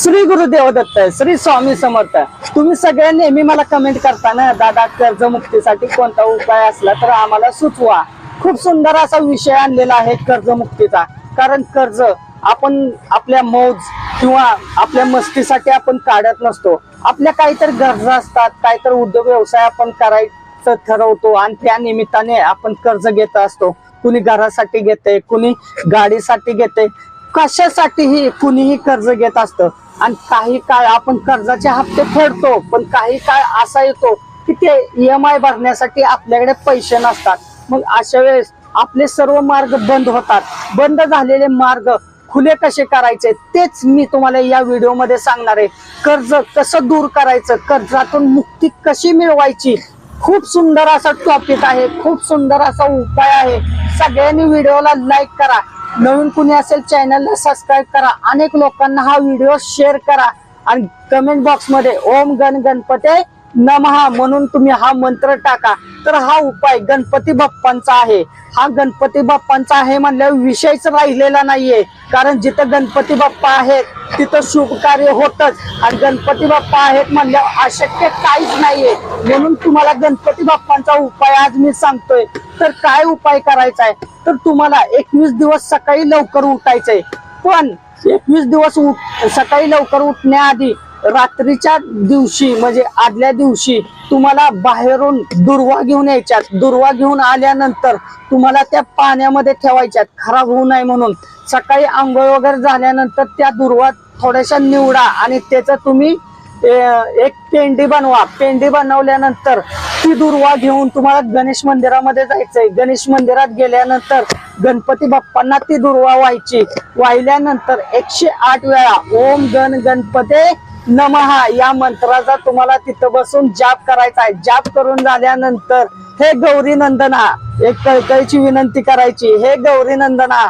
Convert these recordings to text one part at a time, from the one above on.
श्री गुरुदेव दत्त श्री स्वामी समर्थ तुम्ही सगळ्या नेहमी मला कमेंट करताना दादा कर्जमुक्तीसाठी कोणता उपाय असला तर आम्हाला सुचवा. खूप सुंदर असा विषय आणलेला आहे कर्जमुक्तीचा. कारण कर्ज आपण आपल्या मौज किंवा आपल्या मस्तीसाठी आपण काढत नसतो. आपल्या काहीतरी गरजा असतात काहीतरी उद्योग व्यवसाय आपण करायचं ठरवतो आणि त्या निमित्ताने आपण कर्ज घेत असतो. कुणी घरासाठी घेते कुणी गाडीसाठी घेते. कशासाठीही कुणीही कर्ज घेत असतं. आणि काही काळ आपण कर्जाचे हप्ते फेडतो पण काही काळ असा येतो की ते एम आय भरण्यासाठी आपल्याकडे पैसे नसतात. मग अशा वेळेस आपले सर्व मार्ग बंद होतात. बंद झालेले मार्ग खुले कसे करायचे तेच मी तुम्हाला या व्हिडिओमध्ये सांगणार आहे. कर्ज कसं दूर करायचं कर्जातून मुक्ती कशी मिळवायची खूप सुंदर असा टॉपिक आहे खूप सुंदर असा उपाय आहे. सगळ्यांनी व्हिडिओला लाईक करा. नवीन कुणी असेल चॅनलला सबस्क्राईब करा. अनेक लोकांना हा व्हिडिओ शेअर करा. आणि कमेंट बॉक्समध्ये ओम गण गणपते नमहा म्हणून तुम्ही हा मंत्र टाका. तर हा उपाय गणपती बाप्पांचा आहे. हा गणपती बाप्पांचा आहे म्हणल्यावर विषयच राहिलेला नाहीये. कारण जिथं गणपती बाप्पा आहेत तिथं शुभ कार्य होतच. आणि गणपती बाप्पा आहेत म्हणल्यावर अशक्य काहीच नाहीये. म्हणून तुम्हाला गणपती बाप्पांचा उपाय आज मी सांगतोय. तर काय उपाय करायचा आहे? तर तुम्हाला एकवीस दिवस सकाळी लवकर उठायचंय. पण एकवीस दिवस उठ सकाळी लवकर उठण्याआधी रात्रीच्या दिवशी म्हणजे आदल्या दिवशी तुम्हाला बाहेरून दुर्वा घेऊन यायच्यात. दुर्वा घेऊन आल्यानंतर तुम्हाला त्या पाण्यामध्ये ठेवायच्यात. खराब होऊ नये म्हणून. सकाळी आंघोळ वगैरे झाल्यानंतर त्या दुर्वा थोड्याशा निवडा आणि त्याचं तुम्ही एक पेंडी बनवा. पेंडी बनवल्यानंतर ती दुर्वा घेऊन तुम्हाला गणेश मंदिरामध्ये जायचंय. गणेश मंदिरात गेल्यानंतर गणपती बाप्पांना ती दुर्वा व्हायची. वाहिल्यानंतर एकशे आठ वेळा ओम गण गणपते नमहा या मंत्राचा तुम्हाला तिथं बसून जाप करायचा आहे. जाप करून झाल्यानंतर हे गौरी नंदना एक कळकळीची विनंती करायची हे गौरी नंदना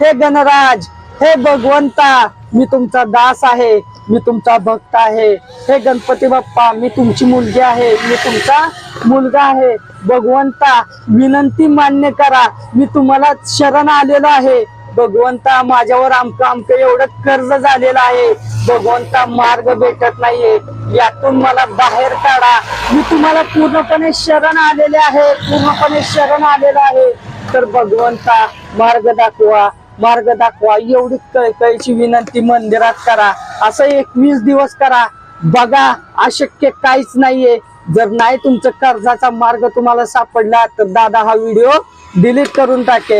हे गणराज हे भगवंता मी तुमचा दास आहे मी तुमचा भक्त आहे हे गणपती बाप्पा मी तुमची मुलगी आहे मी तुमचा मुलगा आहे. भगवंता विनंती मान्य करा मी तुम्हाला शरण आलेलो आहे. भगवंता माझ्यावर आमक आमक एवढं कर्ज झालेलं आहे. भगवंता मार्ग भेटत नाहीये. यातून मला बाहेर काढा. मी तुम्हाला पूर्णपणे शरण आलेले आहे. पूर्णपणे शरण आलेलं आहे. तर भगवंता मार्ग दाखवा. मार्ग दाखवा. एवढी कळकळीची विनंती मंदिरात करा. असं एकवीस दिवस करा. बघा अशक्य काहीच नाहीये. जर नाही तुमचं कर्जाचा मार्ग तुम्हाला सापडला तर दादा हा व्हिडिओ डिलीट करून टाकेल.